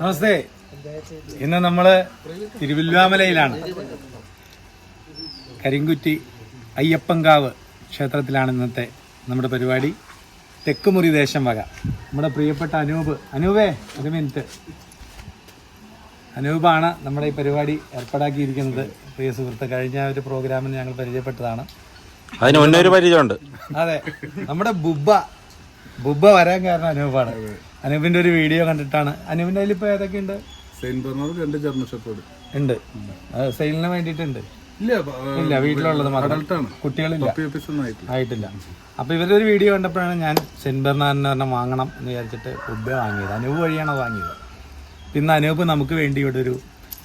നമസ്തേ. ഇന്ന് നമ്മൾ തിരുവില്ലാമലയിലാണ്. കരിങ്കുറ്റി അയ്യപ്പങ്കാവ് ക്ഷേത്രത്തിലാണ് ഇന്നത്തെ നമ്മുടെ പരിപാടി. തെക്കുമുറി ദേശം വക. നമ്മുടെ പ്രിയപ്പെട്ട അനൂപ്. അനൂപേ ഒരു മിനിറ്റ്. അനൂപാണ് നമ്മുടെ ഈ പരിപാടി ഏർപ്പാടാക്കിയിരിക്കുന്നത്. പ്രിയ സുഹൃത്ത് കഴിഞ്ഞ ഒരു പ്രോഗ്രാമിന് ഞങ്ങൾ പരിചയപ്പെട്ടതാണ്. അതിന് മുന്നേ ഒരു പരിചയമുണ്ട്. അതെ. നമ്മുടെ ബുബ്ബ. ബുബ്ബ വരാൻ കാരണം അനൂപാണ്. അനൂപിന്റെ ഒരു വീഡിയോ കണ്ടിട്ടാണ്. അനുപിന്റെ അതിൽ ഇപ്പൊ ഏതൊക്കെയുണ്ട്? സെയിന്റ് ബെർണാർഡ് രണ്ട് ജർമ്മൻ ഷെപ്പേർഡ് ഉണ്ട്. അത് സെയിലിന് വേണ്ടിയിട്ടുണ്ട്. ഇല്ല ഇല്ല വീട്ടിലുള്ളത് മാത്രം. അഡൾട്ടാണ്. കുട്ടികളില്ല. ആയിട്ടില്ല. അപ്പൊ ഇവരുടെ ഒരു വീഡിയോ കണ്ടപ്പോഴാണ് ഞാൻ സെന്റ് ബെർണാറിന് പറഞ്ഞ വാങ്ങണം എന്ന് വിചാരിച്ചിട്ട് ഫുഡ് വാങ്ങിയത്. അനൂപ് വഴിയാണ് വാങ്ങിയത്? പിന്നെ അനൂപ് നമുക്ക് വേണ്ടി ഇവിടെ ഒരു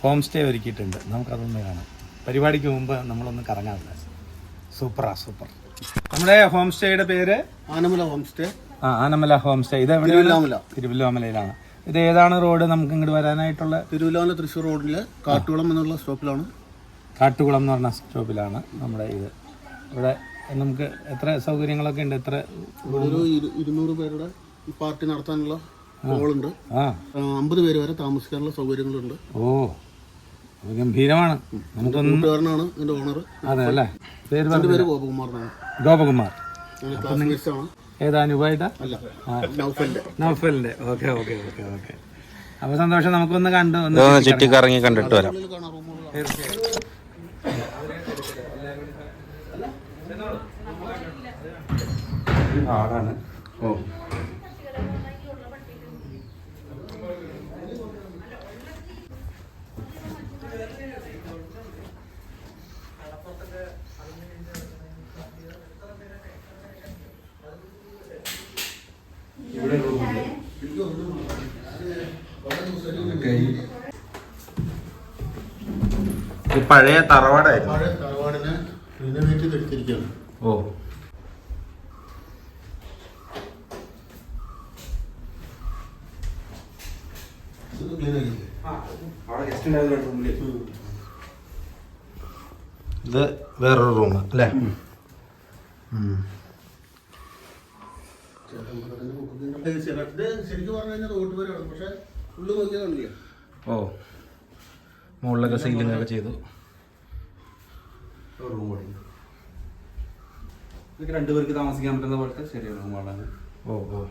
ഹോം സ്റ്റേ ഒരുക്കിയിട്ടുണ്ട്. നമുക്കതൊന്ന് കാണാം. പരിപാടിക്ക് മുമ്പ് നമ്മളൊന്ന് കറങ്ങാറില്ല സൂപ്പറാ സൂപ്പർ. നമ്മുടെ ഹോം സ്റ്റേയുടെ പേര്? Anamala home stay. Anamala home stay ഇത് എവിടെയാണ്? തിരുവല്ലോമലയിലാണ്. ഇത് ഏതാണ് റോഡ് നമുക്ക് ഇങ്ങോട്ട് വരാനായിട്ടുള്ള? തിരുവല്ലാമല തൃശ്ശൂർ റോഡിലെ കാട്ടുകുളം എന്നുള്ള സ്റ്റോപ്പിലാണ്. കാട്ടുകുളം എന്ന് പറഞ്ഞ സ്റ്റോപ്പിലാണ് നമ്മുടെ ഇത്. ഇവിടെ നമുക്ക് എത്ര സൗകര്യങ്ങളൊക്കെ ഉണ്ട്? എത്ര ഒരു ഇരുന്നൂറ് പേരുടെ പാർട്ടി നടത്താനുള്ള ഹോളുണ്ട്. അമ്പത് പേര് വരെ താമസിക്കാനുള്ള സൗകര്യങ്ങളുണ്ട്. ഓ ഗംഭീരമാണ്. ഇതിന്റെ ഓണർ അതെ അല്ലേ? പേര് ഗോപകുമാറിനാണ്. ഗോപകുമാർ. ഏതാ അല്ല. നൗഫലിന്റെ. Okay okay okay okay. അപ്പൊ സന്തോഷം നമുക്കൊന്ന് കണ്ടു ഒന്ന് ഇതൊന്ന് ചുറ്റിക്കറങ്ങി കണ്ടിട്ട് വരാം. തീർച്ചയായും ആടാണ്. ഓ. ഈ പഴയ തറവാടായിരുന്നു പഴയ തറവാടിനെ റിനോവേറ്റ് ചെയ്തെടുത്തിരിക്കുകയാണ്. ഓ. ഇത് വേറൊരു റൂം അല്ലേ? ശരിക്കും പറഞ്ഞു കഴിഞ്ഞാൽ പക്ഷെ ഉള്ളു ഓ. മുകളിലൊക്കെ സീലിംഗ് ഒക്കെ ചെയ്തു ഇതൊക്കെ രണ്ടുപേർക്ക് താമസിക്കാൻ പറ്റുന്ന പോലത്തെ ചെറിയ റൂമുകളാണ് ഓ ഓ.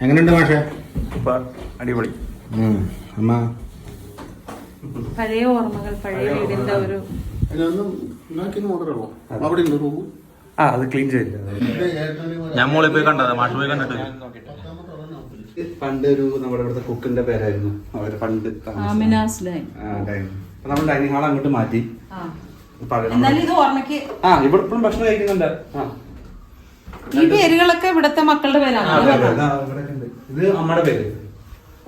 എങ്ങനെയുണ്ട് മാഷേ? അടിപൊളി. അമ്മ? പഴയ ഓർമ്മകൾ പഴയ വീടിന്റെ ഒരു റൂം ഞാൻ മോളിൽ പോയി കണ്ടതാ മാഷ് പോയി കണ്ടിട്ട്. പണ്ട് ഒരു നമ്മുടെ ഇവിടുത്തെ കുക്കിന്റെ പേരായിരുന്നു. അവർ പണ്ട് നമ്മൾ ഡൈനിങ് ഹാൾ അങ്ങോട്ട് മാറ്റി. ആ. പഴയ എന്നാലും ഇത് ഓർമ്മയ്ക്ക് ആ ഇവിടെ ഇപ്പോഴും ഭക്ഷണം കഴിക്കുന്നുണ്ട്. ആ. ഈ പേരുകളൊക്കെ ഇവിടത്തെ മക്കളുടെ പേരാണ്? ഇത് അമ്മയുടെ പേര്.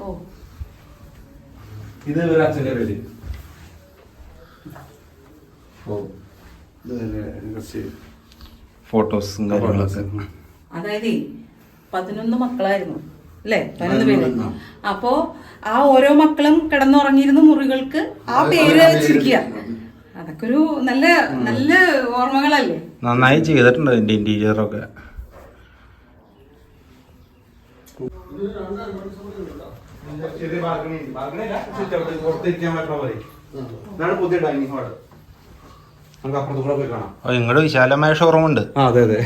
ഓ. ഇത് ഒരു അച്ഛന്റെ പേര്. ഓ. ഇത് കുറച്ച് ഫോട്ടോസും കാര്യങ്ങളൊക്കെ. അതായത് പതിനൊന്ന് മക്കളായിരുന്നു. അല്ലേ? പതിനൊന്ന് പേര് അപ്പോ ആ ഓരോ മക്കളും കിടന്നുറങ്ങിയിരുന്ന മുറികൾക്ക് ആ പേര് വെച്ചിരിക്കുക. അതൊക്കെ ഒരു നല്ല നല്ല ഓർമ്മകളല്ലേ? നന്നായി ചെയ്തിട്ടുണ്ട് എന്റെ ഇന്റീരിയറൊക്കെ. ഇങ്ങോട്ട് വിശാലമായ ഷോറൂം ഉണ്ട്. അതെ അതെ.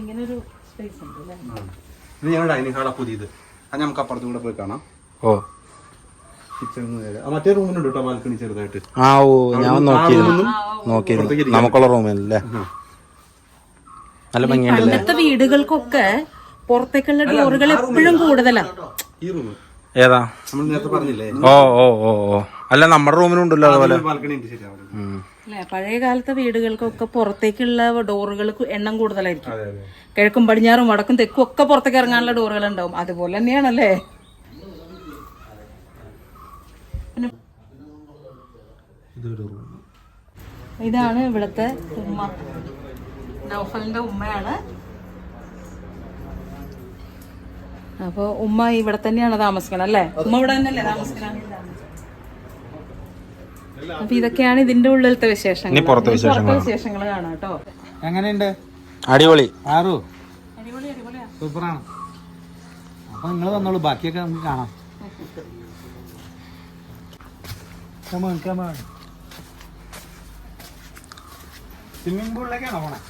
ഇങ്ങനെ ഒരു സ്പേസ് ഉണ്ട് അല്ലേ? ഇത് ഞങ്ങളുടെ ഡൈനിങ് ഹാളാ പുതിയത്. അത് നമുക്ക് അപ്പുറത്തും കൂടെ പോയി കാണാം. ഓ. കിച്ചൺ മറ്റേ റൂമിനുണ്ട് കേട്ടോ ബാൽക്കണി ചെറുതായിട്ട്. ആ ഓ ഞാൻ നോക്കിയിരുന്നു. നോക്കിയിരുന്നു. നമുക്കുള്ള റൂമിലല്ലേ നല്ല ഭംഗിയുണ്ടല്ലേ? പണ്ടത്തെ വീടുകൾക്കൊക്കെ പുറത്തേക്കുള്ള ഡോറുകൾ എപ്പോഴും കൂടുതലാണ് ഈ റൂം ഏതാ? നമ്മൾ നേരത്തെ പറഞ്ഞില്ലേ? ഓ ഓ ഓ അല്ല നമ്മുടെ റൂമിനുണ്ടല്ലോ അതുപോലെ. ബാൽക്കണി ഉണ്ട് ശരി. അല്ലെ? പഴയ കാലത്തെ വീടുകൾക്കൊക്കെ പുറത്തേക്കുള്ള ഡോറുകൾ എണ്ണം കൂടുതലായിരിക്കും. കിഴക്കും പടിഞ്ഞാറും വടക്കും തെക്കും ഒക്കെ പുറത്തേക്ക് ഇറങ്ങാനുള്ള ഡോറുകൾ ഉണ്ടാവും. അതുപോലെ തന്നെയാണല്ലേ? ഇതാണ് ഇവിടുത്തെ ഉമ്മ. നൗഫലിന്റെ ഉമ്മയാണ്. അപ്പൊ ഉമ്മ ഇവിടെ തന്നെയാണ് താമസിക്കണം അല്ലേ? ഉമ്മ ഇവിടെ തന്നെയല്ലേ താമസിക്കണം അപ്പൊ ഇതൊക്കെയാണ് ഇതിന്റെ ഉള്ളിലത്തെ വിശേഷങ്ങൾ. ഇനി പുറത്തെ വിശേഷങ്ങൾ കാണാം കേട്ടോ. എങ്ങനെയുണ്ട്? അടിപൊളി. ആറു? സൂപ്പറാണ്. അപ്പൊ നിങ്ങൾ വന്നോളൂ ബാക്കിയൊക്കെ നമുക്ക് കാണാം. കമോൺ കമാൺ സ്വിമ്മിംഗ് പൂളിലേക്കാണോ പോണേ?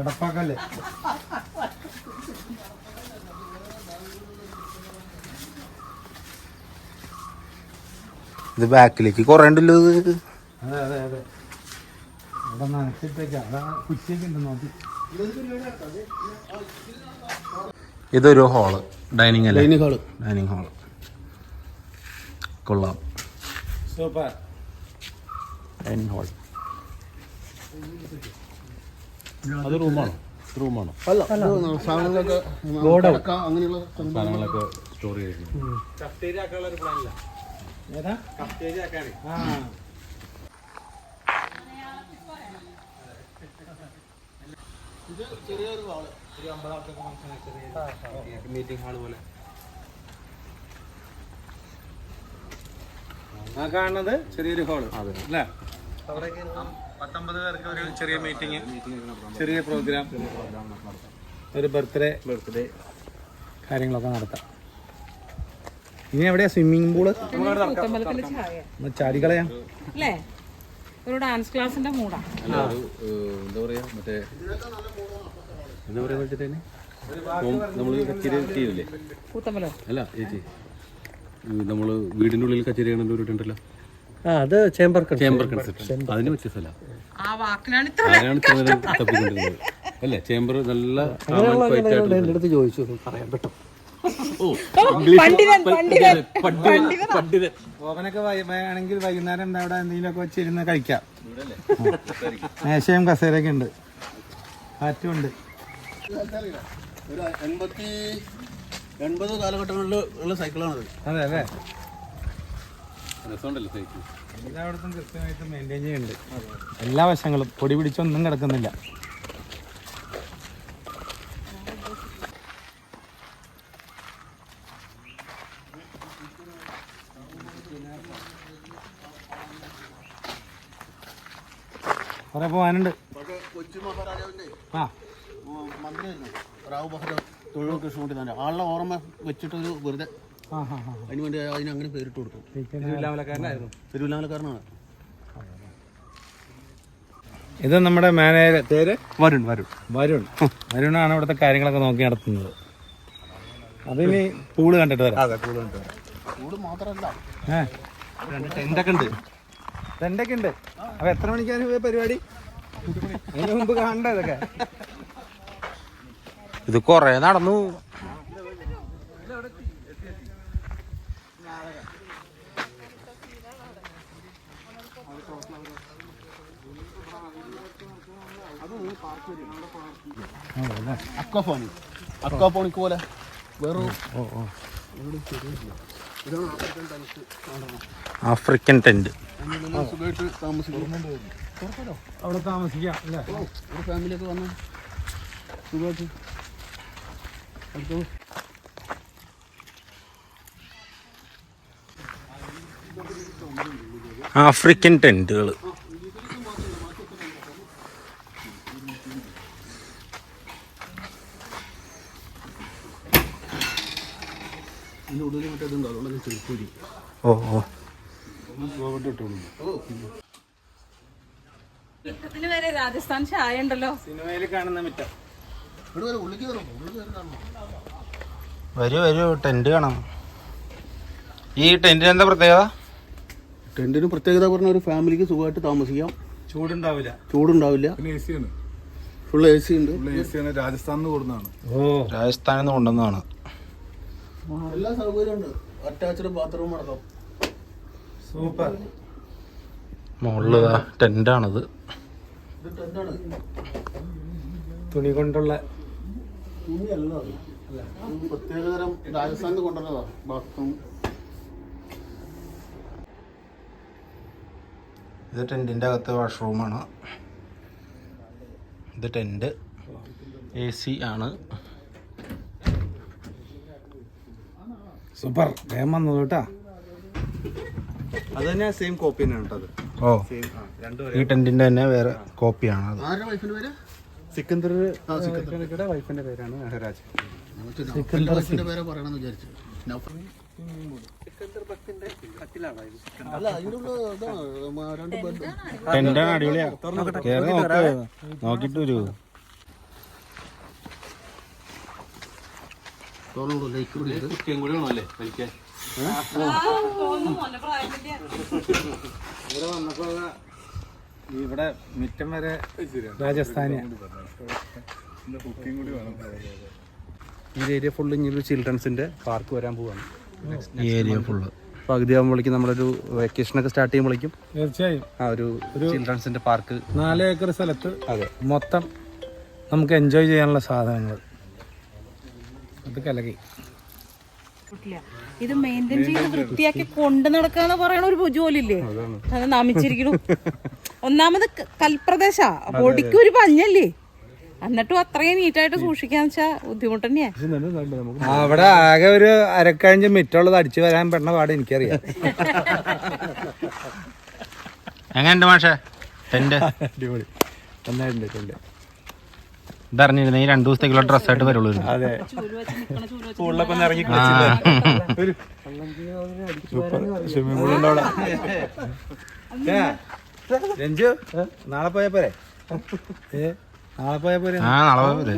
എടപ്പാക്കല്ലേ ഇത് ബാക്കിലേക്ക്. കുറേ ഉണ്ടല്ലോ ഇത്. അതെ അതെ അതെ. അവിടെ നനച്ചിട്ടേക്കാം. അതാ കുറ്റിയൊക്കെ ഉണ്ട് നോക്കി. ഇതൊരു ഹാൾ ഡൈനിങ് അല്ലേ? ഡൈനിങ് ഹാൾ ഡൈനിങ് ഹാൾ കൊള്ളാം. സൂപ്പർ ഡൈനിങ് ഹാൾ അത് റൂമാണോ? റൂമാണോ? അല്ല സാധനങ്ങളൊക്കെ അടക്ക അങ്ങനെയുള്ള സാധനങ്ങളൊക്കെ സ്റ്റോർ ചെയ്തിരിക്കുന്നു. ഒരു പ്ലാനില്ല ഏതാ കഫ്റ്റേരിയ ചെറിയ ആ മീറ്റിംഗ് ഹാൾ പോലെ. ആ കാണുന്നത്? ചെറിയൊരു ഹോൾ അല്ലേ? പത്തൊമ്പത് പേർക്ക് ഒരു ചെറിയ മീറ്റിംഗ് ചെറിയ പ്രോഗ്രാം ഒരു ബർത്ത്ഡേ ബർത്ത്ഡേ കാര്യങ്ങളൊക്കെ നടത്താം. ഇനി എവിടെയാ? സ്വിമ്മിംഗ് പൂൾ ചാടികളയാ അല്ലേ? ഒരു ഡാൻസ് ക്ലാസിന്റെ മൂടാ എന്താ പറയാ മറ്റേ എന്താ പറയാ നമ്മൾ കച്ചേരി ചെയ്യില്ലേ കൂത്തമ്പലോ? അല്ല ചേച്ചി നമ്മൾ വീടിന്റെ ഉള്ളിൽ കച്ചേരി ചെയ്യണമെന്ന് ഒരു ഉണ്ടല്ലോ അത് ചേംബർ കൺസെപ്റ്റ് അതിന് പറ്റിയ സ്ഥലം. അല്ലേ ചേംബർ നല്ല അടുത്ത് ചോദിച്ചു പറയാൻ പറ്റും പണ്ഡിതൻ പണ്ഡിതൻ പണ്ഡിതൻ. ഓവനൊക്കെ ആണെങ്കിൽ വൈകുന്നേരം എന്താ അവിടെ എന്തെങ്കിലുമൊക്കെ വെച്ചിരുന്ന് കഴിക്കാം. മേശയും കസേരയൊക്കെ ഉണ്ട്. കാറ്റും ഉണ്ട്. ഒരു എൺപത്തി എൺപത് കാലഘട്ടങ്ങളിൽ ഉള്ള സൈക്കിളാണത് അതെ. അതെ രസമുണ്ടല്ലോ സൈക്കിൾ. എല്ലായിടത്തും കൃത്യമായിട്ട് മെയിന്റെയിൻ ചെയ്യുന്നുണ്ട്. എല്ലാ വശങ്ങളും പൊടി പിടിച്ചൊന്നും കിടക്കുന്നില്ല. കുറെ പോകാനുണ്ട് ആ. മന്ത്രിയായിരുന്നു. റാവു ബഹദൂർ തൊഴിൽ കൃഷ്ണൻകുട്ടി തന്നെ ആളുടെ ഓർമ്മ വെച്ചിട്ടൊരു വെറുതെ. അതിന് വേണ്ടി അതിന് അങ്ങനെ പേരിട്ട് കൊടുത്തു. തിരുവല്ലാമലക്കാരനായിരുന്നു. തിരുവല്ലാമലക്കാരനാണ്. ഇത് നമ്മുടെ മാനേജർ പേര്? വരുൺ വരുൺ. വരുൺ. വരുണാണ് ഇവിടുത്തെ കാര്യങ്ങളൊക്കെ നോക്കി നടത്തുന്നത്. അതിന് പൂൾ കണ്ടിട്ട് വരാം. അതെ പൂൾ കണ്ടിട്ട് വരാം. ചൂട് മാത്രമല്ല. ഏഹ് ടെന്റൊക്കെ ഉണ്ട്. ടെന്റൊക്കെ ഉണ്ട് അപ്പൊ എത്ര മണിക്കാണ് പോയ പരിപാടി? അതിന് മുമ്പ് കാണണ്ട ഇതൊക്കെ. ഇത് കൊറേ നടന്നു. അക്വാഫോണി അക്വാഫോണിക്ക് പോലെ. വേറൊരു ആഫ്രിക്കൻ ടെന്റ് അവിടെ താമസിക്കാം ഒരു ആഫ്രിക്കൻ ടെന്റുകൾ ഇതിന്റെ ഉള്ളിൽ മറ്റേ ഇതുണ്ടോ അതുകൊണ്ട് ചെറുപ്പൂരി ഓ ഓ ഇതിന് രാജസ്ഥാൻ ചായ ഉണ്ടല്ലോ. സിനിമയിൽ കാണുന്ന മിറ്റം. വരെ വരൂ വരൂ ടെന്റ് കാണാം. ഈ ടെന്റിന് എന്താ പ്രത്യേകത? ടെന്റിന് പ്രത്യേകത പറഞ്ഞ ഒരു ഫാമിലിക്ക് സുഖമായിട്ട് താമസിക്കാം. ചൂടുണ്ടാവില്ല. ചൂടുണ്ടാവില്ല. പിന്നെ എ സി ആണ് ഫുൾ എ സി ഉണ്ട്. എ സി ആണ്. രാജസ്ഥാനിൽ നിന്ന് ഓ രാജസ്ഥാനിൽ നിന്ന് കൊണ്ടുവന്നതാണ്. എല്ലാ സൗകര്യം അറ്റാച്ച്ഡ് ബാത്റൂം അടക്കം സൂപ്പർ മുകളിൽ ടെന്റാണത് തുണി കൊണ്ടുള്ള ഇത് പ്രത്യേകതരം രാജസ്ഥാനിൽ കൊണ്ടുവന്നതാ ബാത്തും ഇത് ടെന്റിന്റെ അകത്ത് വാഷ്റൂമാണ്. ഇത് ടെന്റ്. എ സി ആണ്. സൂപ്പർ. വേഗം വന്നു കേട്ടാ. അത് തന്നെ സെയിം കോപ്പി തന്നെയാണ് കേട്ടോ അത്. ഓ. ഈ ടെന്റിന്റെ തന്നെ വേറെ കോപ്പിയാണ് അത്. ആരുടെ വൈഫിന്റെ പേര്? സിക്കന്ദർ ആ സിക്കന്ദർ. വൈഫിന്റെ പേരാണ് മെഹരാജ് സിക്കന്ദർ പേരെ പറയണമെന്ന് വിചാരിച്ചു. ടെന്റാണ് അടിപൊളിയാ. കേറി നോക്ക്. നോക്കിട്ട് വരൂ. തോന്നുന്നു ലൈക്ക് കൂടി ഉണ്ട് കൂടി വേണം അല്ലേ വലിക്കാൻ ഇവിടെ വന്നപ്പോ ഇവിടെ മിറ്റം വരെ രാജസ്ഥാനി. ഈ ഏരിയ ഫുള്ള് ഇനി ഒരു ചിൽഡ്രൻസിന്റെ പാർക്ക് വരാൻ പോവാണ്. ഈ ഏരിയ ഫുള്ള് പകുതി ആകുമ്പോഴേക്കും നമ്മളൊരു വെക്കേഷനൊക്കെ സ്റ്റാർട്ട് ചെയ്യുമ്പോഴേക്കും തീർച്ചയായും. ആ ഒരു ചിൽഡ്രൻസിന്റെ പാർക്ക് നാല് ഏക്കർ സ്ഥലത്ത് അതെ. മൊത്തം നമുക്ക് എൻജോയ് ചെയ്യാനുള്ള സാധനങ്ങൾ. അത് കലകി ഇത് മെയിന്റെയിൻ ചെയ്ത് വൃത്തിയാക്കി കൊണ്ടു നടക്കാന്ന് പറയണ ഒരു ജോലില്ലേ അത് നമിച്ചിരിക്കണു. ഒന്നാമത് കൽപ്രദേശ. പൊടിക്ക് ഒരു പഞ്ഞല്ലേ എന്നിട്ടും അത്രയും നീറ്റായിട്ട് സൂക്ഷിക്കാന്ന് വെച്ചാ ബുദ്ധിമുട്ട് തന്നെയാ. അവിടെ ആകെ ഒരു അരക്കഴിഞ്ഞ് മിറ്റുള്ളത് അടിച്ചു വരാൻ പെണ്ണ പാട് എനിക്കറിയാം. എങ്ങനെയുണ്ട് മാഷേ? ടെന്റ്? അടിപൊളി. നന്നായിട്ടുണ്ട് ഇതറിഞ്ഞിരുന്ന ഈ രണ്ടു ദിവസത്തേക്കുള്ള ഡ്രസ്സായിട്ട് വരുള്ളൂ. അതെ. സ്കൂളിലൊക്കെ ഒന്ന് ഇറങ്ങി. സ്വിമ്മിംഗ് പൂൾ ഉണ്ട് രഞ്ജു നാളെ പോയാ പോരെ? ഏ നാളെ പോയാ പോരെ? ആ നാളെ വരെ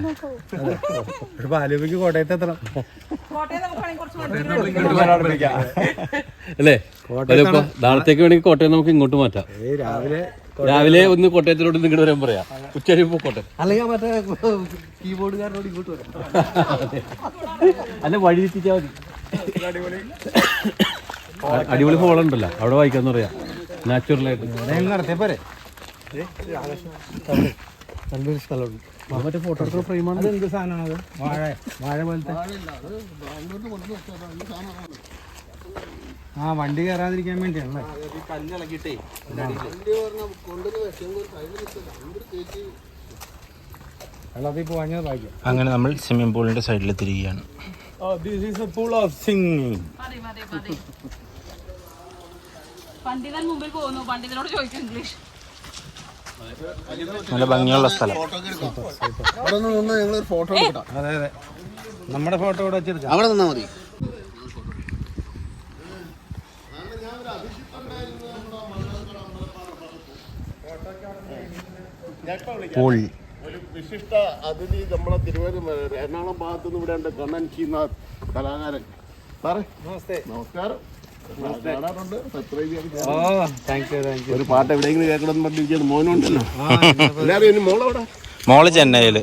ഒരു പാലുപയ്ക്ക് കോട്ടയത്ത് എത്തണം. അല്ലേ? കോട്ടയം നാളത്തേക്ക് വേണമെങ്കിൽ കോട്ടയം നമുക്ക് ഇങ്ങോട്ട് മാറ്റാം. രാവിലെ രാവിലെ ഒന്ന് കോട്ടയത്തിലോട്ട് നിങ്ങളുടെ വരാൻ പറയാം. ഉച്ച കഴിയുമ്പോ കോട്ടയം അല്ലെങ്കിൽ മറ്റേ കീബോർഡുകാരനോട് ഇങ്ങോട്ട് വരാം. അല്ല വഴി എത്തിച്ചാൽ മതി. അടിപൊളി ഹോൾ ഉണ്ടല്ലോ. അവിടെ വായിക്കാന്ന് പറയാം. നാച്ചുറലായിട്ട് പോരെ? നല്ലൊരു സ്ഥലമുണ്ട്. മറ്റേ ഫോട്ടോ എടുക്കുന്ന ഫ്രെയിമാണ്. അത് എന്ത് അത് വാഴ വാഴ പോലത്തെ. ആ വണ്ടി കയറാതിരിക്കാൻ വേണ്ടിയാണല്ലേ? വെള്ളത്തിൽ പോവാഞ്ഞത് ഭാഗ്യം അങ്ങനെ നമ്മൾ സ്വിമ്മിംഗ് പൂളിന്റെ സൈഡിൽ തിരികെയാണ് this is a pool of singing പണ്ഡിതൻ മുമ്പിൽ പോകുന്നു. പണ്ഡിതനോട് ചോദിക്കും ഇംഗ്ലീഷ്. നല്ല ഭംഗിയുള്ള സ്ഥലം. അവിടെ നിന്ന് നിന്ന് ഞങ്ങളൊരു ഫോട്ടോ എടുക്കാം. അതെ അതെ. നമ്മുടെ ഫോട്ടോ ഇവിടെ വെച്ചെടുക്കാം അവിടെ നിന്നാ മതി. പൂൾ ഒരു വിശിഷ്ട അതിഥി നമ്മളെ തിരുവനന്തപുരം എറണാകുളം ഭാഗത്തുനിന്ന് ഇവിടെ ഉണ്ട് കണ്ണൻ ചീനാഥ് കലാകാരൻ. സാറേ നമസ്തേ. നമസ്കാരം. ഒരു പാട്ട് എവിടെയെങ്കിലും കേൾക്കണം പറഞ്ഞിരിക്കുന്നത് പറഞ്ഞിരിക്കുന്നു മോനുണ്ടല്ലോ. എല്ലാവരും ഇനി മോളവിടെ? മോൾ ചെന്നൈയിൽ.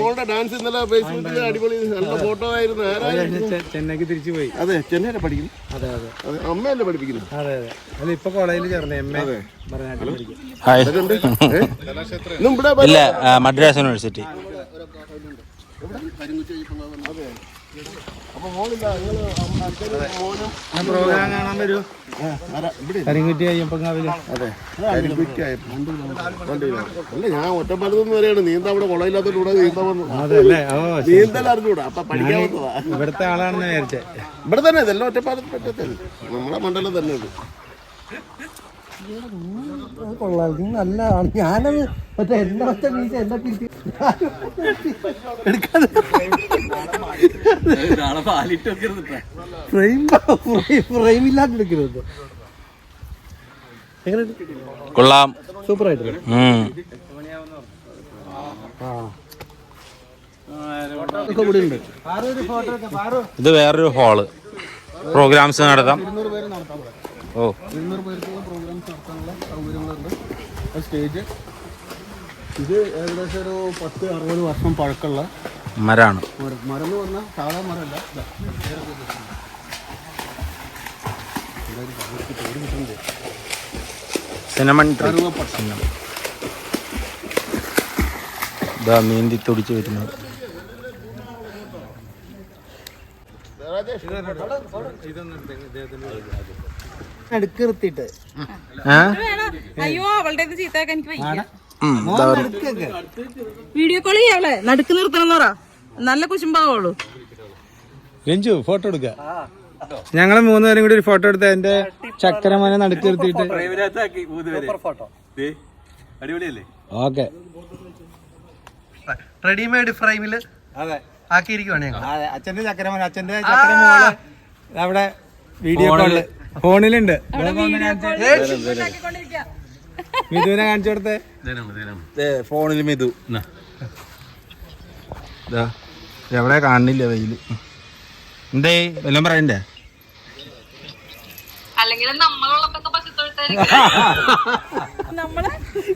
മോളുടെ ഡാൻസ് ഇന്നലെ ഫേസ്ബുക്കിൽ അടിപൊളി നല്ല ഫോട്ടോ ആയിരുന്നു. ചെന്നൈക്ക് തിരിച്ചു പോയി. അതെ ചെന്നൈയിലെ പഠിക്കുന്നു അതെ അതെ. അമ്മയല്ലേ പഠിപ്പിക്കുന്നത്? അതെ അതെ. അല്ല ഇപ്പൊ കോളേജിൽ ചേർന്ന് എം എ ഇല്ല മദ്രാസ് യൂണിവേഴ്സിറ്റി പ്രോഗ്രാം കാണാൻ വരൂ. ആരാ? ഇവിടെ കരിങ്കുറ്റി അയ്യപ്പങ്കാവിൽ അതെ. അല്ല ഞാൻ ഒറ്റപ്പാലത്തുനിന്ന് വരെയാണ്. നീന്താ അവിടെ കുളയില്ലാത്തോണ്ട് വന്നു. അതല്ലേ? ഓ ശരി. നീന്തൽ അറിഞ്ഞൂടാ. അപ്പൊ പഠിക്കാൻ വന്നതാ. ഇവിടുത്തെ ആളാണെന്ന് വിചാരിച്ചേ. ഇവിടെ തന്നെ ഇതെല്ലാം ഒറ്റപ്പാലത്ത് പറ്റത്തില്ല. നമ്മളെ മണ്ഡലം തന്നെ കൊള്ളാം. ഇത് നല്ലതാണ്. ഞാനത് മറ്റേ ഒറ്റ വീഴ്ച എന്നെ പിരിച്ച് ഫ്രെയിം ഫ്രെയിം എടുക്കരുത്. എങ്ങനെ കൊള്ളാം. സൂപ്പർ ആയിട്ട് ഇത് വേറൊരു ഹാൾ. പ്രോഗ്രാംസ് നടത്താം. ഓ ഇരുന്നൂറ് പേർക്കുള്ള പ്രോഗ്രാംസ് നടത്താനുള്ള സൗകര്യങ്ങളുണ്ട്. ആ സ്റ്റേജ്. ഇത് ഏകദേശം ഒരു പത്ത് അറുപത് വർഷം പഴക്കമുള്ള മരമാണ് മരം. എന്ന് പറഞ്ഞാൽ സാധാ മരമല്ല. സിനമൺ ഇതാ നീന്തി തുടിച്ച് വരുന്നത്. അടുക്ക് നിർത്തിയിട്ട്. അയ്യോ അവളുടെ ചീത്തയൊക്കെ എനിക്ക്. വീഡിയോ കോൾ ചെയ്യാവളെ നടുക്ക് നിർത്തണം പറ. നല്ല കുശുംബാവുള്ളൂ രഞ്ജു ഫോട്ടോ എടുക്ക. ഞങ്ങൾ മൂന്നുപേരും കൂടി ഒരു ഫോട്ടോ എടുത്ത എന്റെ ചക്കരമനെ നടുക്ക് നിർത്തിയിട്ട്. ഫോട്ടോ അടിപൊളിയല്ലേ? ഓക്കെ. റെഡിമെയ്ഡ് ഫ്രെയിമിൽ അതെ. ആക്കിയിരിക്കുവാണ് ഞങ്ങൾ അച്ഛന്റെ ചക്കരമോൻ അച്ഛന്റെ ചക്കര മോൾ അവിടെ വീഡിയോ കോളിൽ ഫോണിലുണ്ട്. മിഥുവിനെ കാണിച്ചു കൊടുത്തേ. ഫോണിൽ മിഥു. എവിടെ കാണില്ല വെയിൽ. എന്തേ വല്ലതും പറയണ്ടേ?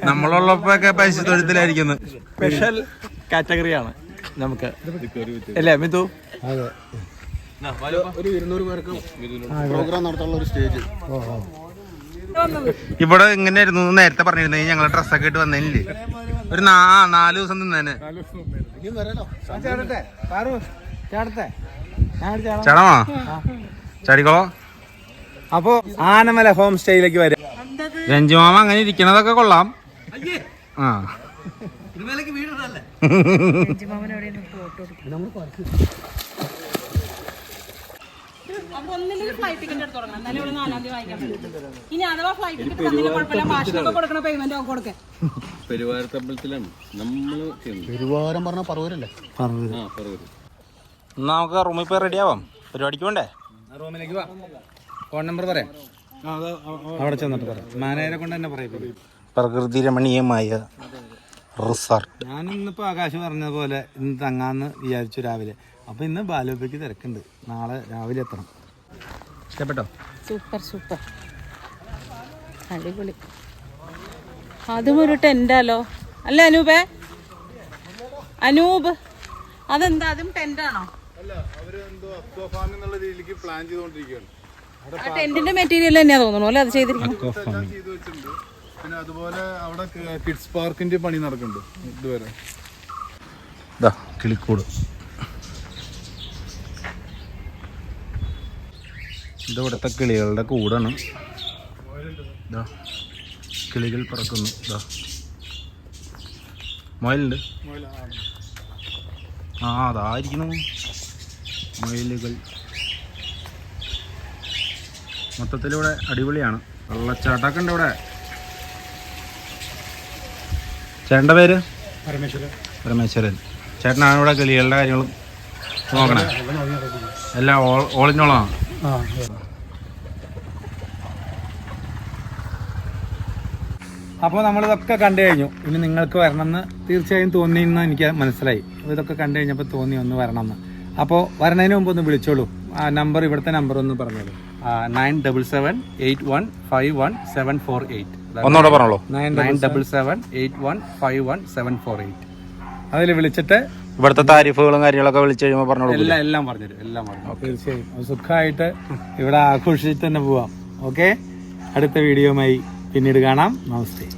നമ്മളുള്ളപ്പോഴൊക്കെ പൈസ തൊഴുത്തിലായിരിക്കുന്നു സ്പെഷ്യൽ കാറ്റഗറിയാണ് നമുക്ക്. അല്ലേ മിഥു? ഒരു ഇരുന്നൂറ് പേർക്ക് പ്രോഗ്രാം നടത്താനുള്ള ഒരു സ്റ്റേജ്. ഇവിടെ ഇങ്ങനെ എന്ന് നേരത്തെ പറഞ്ഞിരുന്നെങ്കിൽ ഞങ്ങൾ ഡ്രസ്സൊക്കെ ഇട്ട് വന്നേനില്ലേ? ഒരു നാ നാല് ദിവസം നിന്നേനെ. ചാടാം ചടമാ ചടിക്കോ? അപ്പോ ആനമല ഹോം സ്റ്റേയിലേക്ക് വരാം. രഞ്ജുമാമ അങ്ങനെ ഇരിക്കണതൊക്കെ കൊള്ളാം. ആ. ഒന്നില്ലെങ്കിൽ ഫ്ലൈറ്റ് ടിക്കറ്റ് എടുത്ത് തുടങ്ങണം. എന്നാലും ഇവിടെ നാലാം തീയതി വാങ്ങിക്കാൻ പറ്റും. ഇനി അഥവാ ഫ്ലൈറ്റ് ടിക്കറ്റ് തന്നില്ല കുഴപ്പമില്ല. മാഷിനൊക്കെ കൊടുക്കണ പേയ്മെന്റ് ഒക്കെ കൊടുക്കേ. പെരുവാരത്തമ്പലത്തിലാണ് പറഞ്ഞ പറവൂരല്ലേ? ആ പറവൂര്. എന്നാ നമുക്ക് റൂമിൽ പോയി റെഡി ആവാം. പരിപാടിക്ക് വേണ്ടേ റൂമിലേക്ക് വാ. ഫോൺ നമ്പർ പറയാം. അവിടെ ചെന്നിട്ട് പറയാം. മാനേജരെ കൊണ്ട് തന്നെ പറയും. പ്രകൃതി രമണീയമായ റിസോർട്ട് ഞാൻ ഇന്നിപ്പോ ആകാശ് പറഞ്ഞതുപോലെ പോലെ ഇന്ന് തങ്ങാന്ന് വിചാരിച്ചു രാവിലെ. അപ്പൊ ഇന്ന് ബാലോപ്പയ്ക്ക് തിരക്കുണ്ട്. നാളെ രാവിലെ എത്തണം. ഇഷ്ടപ്പെട്ടോ? Super super. അടിപൊളി. അതും ഒരു ടെന്റാലോ അല്ല അനൂപേ? അനൂപ് അതെന്താ? അതും ടെന്റാണോ ആ ടെന്റിന്റെ മെറ്റീരിയൽ തന്നെയാ തോന്നുന്നു അല്ലേ? അത് ചെയ്തിരിക്കുന്നത്? പിന്നെ അതുപോലെ അവിടെ കിഡ്സ് പാർക്കിന്റെ പണി നടക്കുന്നുണ്ട് ഇതുവരെ. ഇതാ കിളിക്കൂട്. ഇത് ഇവിടുത്തെ കിളികളുടെ കൂടാണ്. കിളികൾ പറക്കുന്നു. മൊയലുണ്ട്? ആ അതായിരിക്കണു മൊയലുകൾ. മൊത്തത്തിലിവിടെ അടിപൊളിയാണ്. വെള്ളച്ചാട്ടമൊക്കെ ഉണ്ട് ഇവിടെ. ചേട്ടന്റെ പേര്? പരമേശ്വരൻ. ചേട്ടനാണ് ഇവിടെ കിളികളുടെ കാര്യങ്ങളും നോക്കണേ. എല്ലാം ഓളിഞ്ഞോളാണ് അപ്പോൾ നമ്മളിതൊക്കെ കണ്ടു കഴിഞ്ഞു. ഇനി നിങ്ങൾക്ക് വരണമെന്ന് തീർച്ചയായും തോന്നിയെന്ന് എനിക്ക് മനസ്സിലായി. അപ്പോൾ ഇതൊക്കെ കണ്ടു കഴിഞ്ഞപ്പോൾ തോന്നി ഒന്ന് വരണമെന്ന്. അപ്പോൾ വരണതിന് മുമ്പ് ഒന്ന് വിളിച്ചോളൂ. ആ നമ്പർ ഇവിടുത്തെ നമ്പർ ഒന്ന് പറഞ്ഞോളൂ. Nine double seven eight one five one seven four eight ഒന്നുകൂടെ പറഞ്ഞോളൂ. Nine nine double seven eight one five one seven four eight അതിൽ വിളിച്ചിട്ട് ഇവിടുത്തെ താരിഫുകളും കാര്യങ്ങളൊക്കെ വിളിച്ചു കഴിയുമ്പോൾ പറഞ്ഞോളൂ എല്ലാം എല്ലാം പറഞ്ഞുതരും എല്ലാം പറഞ്ഞു തീർച്ചയായും. സുഖമായിട്ട് ഇവിടെ ആഘോഷിച്ചിട്ട് തന്നെ പോവാം. ഓക്കെ? അടുത്ത വീഡിയോയുമായി പിന്നീട് കാണാം. നമസ്തേ.